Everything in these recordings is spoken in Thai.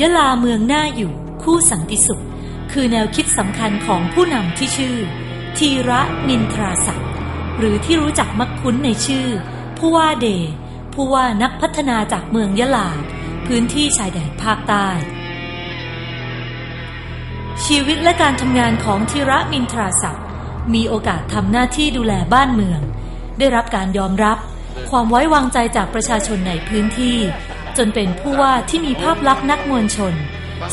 ยะลาเมืองหน่าอยู่คู่สันติสุข คือแนวคิดสำคัญของผู้นำที่ชื่อ ทีระนินทราศักดิ์หรือที่รู้จักมักคุ้นในชื่อ ผู้ว่าเดผู้ว่านักพัฒนาจากเมืองยะลา พื้นที่ชายแดนภาคใต้ ชีวิตและการทำงานของทีระมินทราศักดิ์มีโอกาสทำหน้าที่ดูแลบ้านเมือง ได้รับการยอมรับ ความไว้วางใจจากประชาชนในพื้นที่ จนเป็นผู้ว่าที่มีภาพลักษณ์นักมวลชน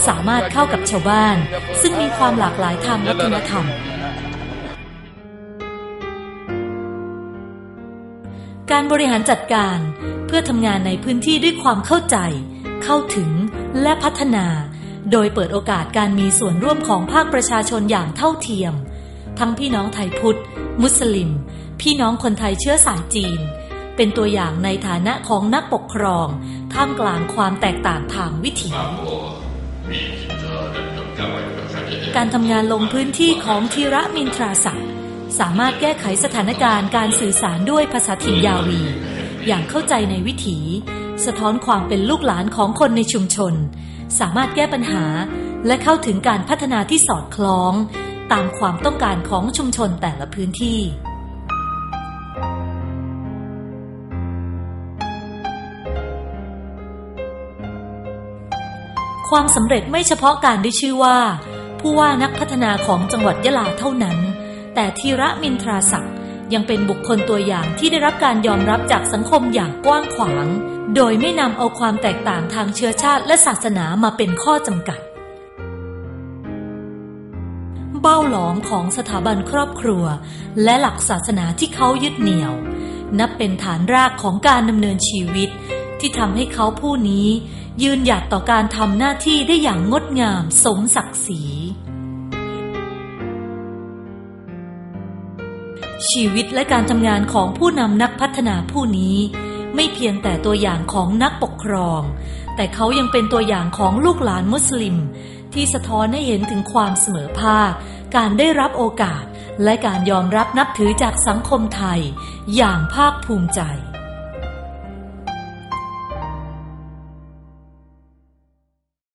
สามารถเข้ากับชาวบ้าน ซึ่งมีความหลากหลายทางวัฒนธรรม การบริหารจัดการเพื่อทำงานในพื้นที่ด้วยความเข้าใจ เข้าถึงและพัฒนา โดยเปิดโอกาสการมีส่วนร่วมของภาคประชาชนอย่างเท่าเทียม ทั้งพี่น้องไทยพุทธ มุสลิม พี่น้องคนไทยเชื้อสายจีน เป็นตัวอย่างในฐานะของนักปกครอง ท่ามกลางความแตกต่างทางวิถี การทำงานลงพื้นที่ของธีระมินทราศักดิ์สามารถแก้ไขสถานการณ์การสื่อสารด้วยภาษาถิ่นยาวี อย่างเข้าใจในวิถี สะท้อนความเป็นลูกหลานของคนในชุมชน สามารถแก้ปัญหาและเข้าถึงการพัฒนาที่สอดคล้อง ตามความต้องการของชุมชนแต่ละพื้นที่ ความสำเร็จไม่เฉพาะการได้ชื่อว่า ผู้ว่านักพัฒนาของจังหวัดยะลาเท่านั้น แต่ธีระมินทราศักดิ์ยังเป็นบุคคลตัวอย่างที่ได้รับการยอมรับจากสังคมอย่างกว้างขวาง โดยไม่นำเอาความแตกต่างทางเชื้อชาติและศาสนามาเป็นข้อจำกัด เบ้าหลอมของสถาบันครอบครัว และหลักศาสนาที่เขายึดเหนี่ยว นับเป็นฐานรากของการดำเนินชีวิตที่ทำให้เขาผู้นี้ ยืนหยัดต่อการทำหน้าที่ได้อย่างงดงามสมศักดิ์ศรี ชีวิตและการทำงานของผู้นำนักพัฒนาผู้นี้ ไม่เพียงแต่ตัวอย่างของนักปกครอง แต่เขายังเป็นตัวอย่างของลูกหลานมุสลิม ที่สะท้อนให้เห็นถึงความเสมอภาค การได้รับโอกาส และการยอมรับนับถือจากสังคมไทย อย่างภาคภูมิใจ